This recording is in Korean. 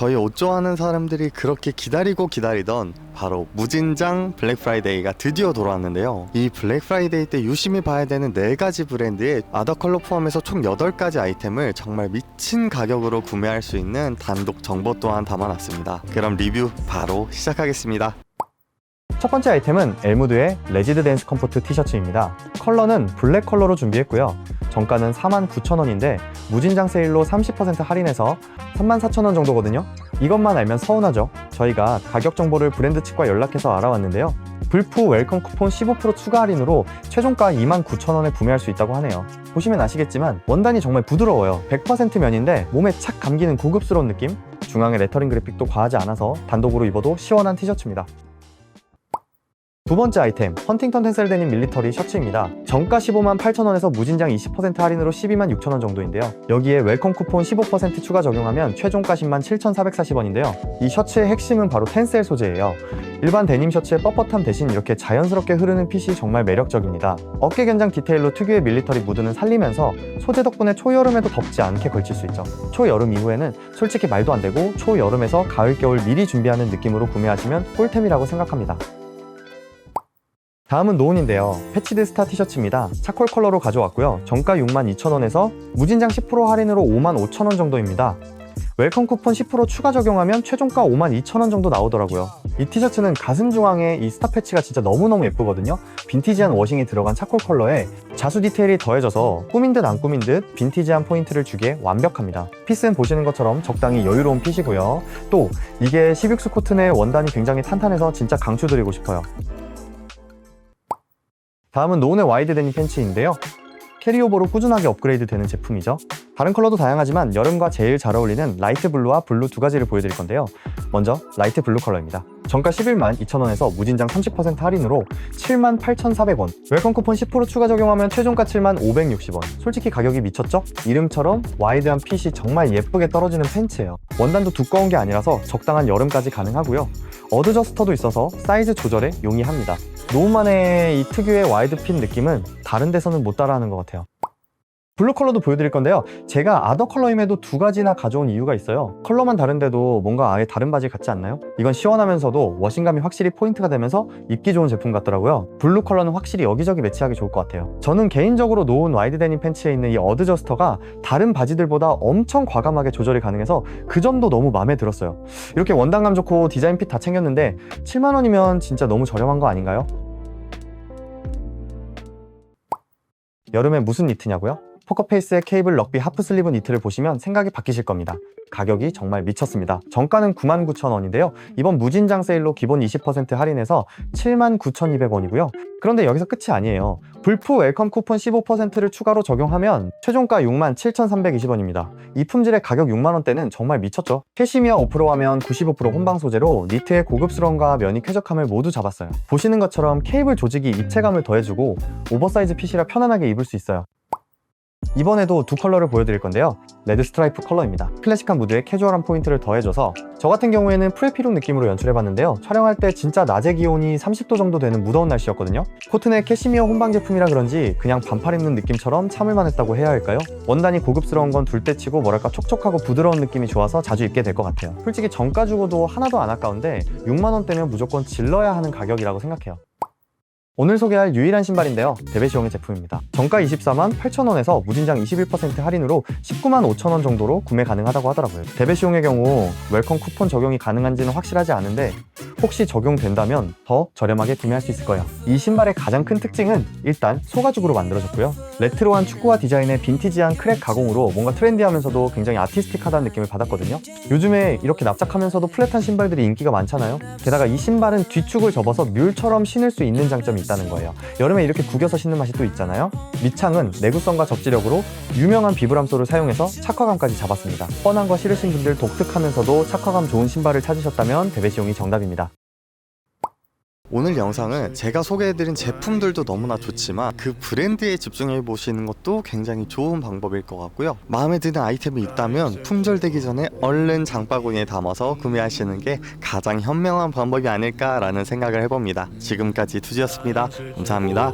저희 옷 좋아하는 사람들이 그렇게 기다리고 기다리던 바로 무진장 블랙 프라이데이가 드디어 돌아왔는데요. 이 블랙 프라이데이 때 유심히 봐야 되는 네 가지 브랜드의 아더 컬러 포함해서 총 8가지 아이템을 정말 미친 가격으로 구매할 수 있는 단독 정보 또한 담아놨습니다. 그럼 리뷰 바로 시작하겠습니다. 첫 번째 아이템은 엘무드의 레지드 댄스 컴포트 티셔츠입니다. 컬러는 블랙 컬러로 준비했고요. 정가는 49,000원인데 무진장 세일로 30% 할인해서 34,000원 정도거든요. 이것만 알면 서운하죠. 저희가 가격 정보를 브랜드 측과 연락해서 알아왔는데요. 불프 웰컴 쿠폰 15% 추가 할인으로 최종가 29,000원에 구매할 수 있다고 하네요. 보시면 아시겠지만 원단이 정말 부드러워요. 100% 면인데 몸에 착 감기는 고급스러운 느낌? 중앙에 레터링 그래픽도 과하지 않아서 단독으로 입어도 시원한 티셔츠입니다. 두 번째 아이템, 헌팅턴 텐셀 데님 밀리터리 셔츠입니다. 정가 15만 8천원에서 무진장 20% 할인으로 12만 6천원 정도인데요. 여기에 웰컴 쿠폰 15% 추가 적용하면 최종가 10만 7,440원인데요. 이 셔츠의 핵심은 바로 텐셀 소재예요. 일반 데님 셔츠의 뻣뻣함 대신 이렇게 자연스럽게 흐르는 핏이 정말 매력적입니다. 어깨 견장 디테일로 특유의 밀리터리 무드는 살리면서 소재 덕분에 초여름에도 덥지 않게 걸칠 수 있죠. 초여름 이후에는 솔직히 말도 안 되고 초여름에서 가을 겨울 미리 준비하는 느낌으로 구매하시면 꿀템이라고 생각합니다. 다음은 노온인데요. 패치드 스타 티셔츠입니다. 차콜 컬러로 가져왔고요. 정가 62,000원에서 무진장 10% 할인으로 55,000원 정도입니다. 웰컴 쿠폰 10% 추가 적용하면 최종가 52,000원 정도 나오더라고요. 이 티셔츠는 가슴 중앙에 이 스타 패치가 진짜 너무너무 예쁘거든요. 빈티지한 워싱이 들어간 차콜 컬러에 자수 디테일이 더해져서 꾸민 듯 안 꾸민 듯 빈티지한 포인트를 주기에 완벽합니다. 핏은 보시는 것처럼 적당히 여유로운 핏이고요. 또 이게 16수 코튼의 원단이 굉장히 탄탄해서 진짜 강추드리고 싶어요. 다음은 노온의 와이드 데님 팬츠인데요. 캐리오버로 꾸준하게 업그레이드 되는 제품이죠. 다른 컬러도 다양하지만 여름과 제일 잘 어울리는 라이트 블루와 블루 두 가지를 보여드릴 건데요. 먼저 라이트 블루 컬러입니다. 정가 11만 2천원에서 무진장 30% 할인으로 7만 8,400원. 웰컴 쿠폰 10% 추가 적용하면 최종가 7만 560원. 솔직히 가격이 미쳤죠? 이름처럼 와이드한 핏이 정말 예쁘게 떨어지는 팬츠예요. 원단도 두꺼운 게 아니라서 적당한 여름까지 가능하고요. 어드저스터도 있어서 사이즈 조절에 용이합니다. 노우만의 이 특유의 와이드 핏 느낌은 다른 데서는 못 따라하는 것 같아요. 블루 컬러도 보여드릴 건데요. 제가 아더 컬러임에도 두 가지나 가져온 이유가 있어요. 컬러만 다른데도 뭔가 아예 다른 바지 같지 않나요? 이건 시원하면서도 워싱감이 확실히 포인트가 되면서 입기 좋은 제품 같더라고요. 블루 컬러는 확실히 여기저기 매치하기 좋을 것 같아요. 저는 개인적으로 놓은 와이드 데님 팬츠에 있는 이 어드저스터가 다른 바지들보다 엄청 과감하게 조절이 가능해서 그 점도 너무 마음에 들었어요. 이렇게 원단감 좋고 디자인 핏 다 챙겼는데 7만 원이면 진짜 너무 저렴한 거 아닌가요? 여름에 무슨 니트냐고요? 포커페이스의 케이블 럭비 하프 슬리브 니트를 보시면 생각이 바뀌실 겁니다. 가격이 정말 미쳤습니다. 정가는 99,000원인데요. 이번 무진장 세일로 기본 20% 할인해서 79,200원이고요. 그런데 여기서 끝이 아니에요. 불프 웰컴 쿠폰 15%를 추가로 적용하면 최종가 67,320원입니다. 이 품질의 가격 6만원대는 정말 미쳤죠. 캐시미어 5% 하면 95% 혼방 소재로 니트의 고급스러움과 면이 쾌적함을 모두 잡았어요. 보시는 것처럼 케이블 조직이 입체감을 더해주고 오버사이즈 핏이라 편안하게 입을 수 있어요. 이번에도 두 컬러를 보여드릴 건데요. 레드 스트라이프 컬러입니다. 클래식한 무드에 캐주얼한 포인트를 더해줘서 저 같은 경우에는 프레피룩 느낌으로 연출해봤는데요. 촬영할 때 진짜 낮에 기온이 30도 정도 되는 무더운 날씨였거든요. 코튼의 캐시미어 혼방 제품이라 그런지 그냥 반팔 입는 느낌처럼 참을만 했다고 해야 할까요? 원단이 고급스러운 건 둘때 치고 뭐랄까 촉촉하고 부드러운 느낌이 좋아서 자주 입게 될 것 같아요. 솔직히 정가 주고도 하나도 안 아까운데 6만원대면 무조건 질러야 하는 가격이라고 생각해요. 오늘 소개할 유일한 신발인데요. 데베시용의 제품입니다. 정가 24만 8천원에서 무진장 21% 할인으로 19만 5천원 정도로 구매 가능하다고 하더라고요. 데베시용의 경우 웰컴 쿠폰 적용이 가능한지는 확실하지 않은데 혹시 적용된다면 더 저렴하게 구매할 수 있을 거예요. 이 신발의 가장 큰 특징은 일단 소가죽으로 만들어졌고요. 레트로한 축구화 디자인의 빈티지한 크랙 가공으로 뭔가 트렌디하면서도 굉장히 아티스틱하다는 느낌을 받았거든요. 요즘에 이렇게 납작하면서도 플랫한 신발들이 인기가 많잖아요. 게다가 이 신발은 뒤축을 접어서 뮬처럼 신을 수 있는 장점이 있다는 거예요. 여름에 이렇게 구겨서 신는 맛이 또 있잖아요. 밑창은 내구성과 접지력으로 유명한 비브람소를 사용해서 착화감까지 잡았습니다. 뻔한 거 싫으신 분들 독특하면서도 착화감 좋은 신발을 찾으셨다면 데베시용이 정답입니다. 오늘 영상은 제가 소개해드린 제품들도 너무나 좋지만 그 브랜드에 집중해 보시는 것도 굉장히 좋은 방법일 것 같고요. 마음에 드는 아이템이 있다면 품절되기 전에 얼른 장바구니에 담아서 구매하시는 게 가장 현명한 방법이 아닐까라는 생각을 해봅니다. 지금까지 투지였습니다. 감사합니다.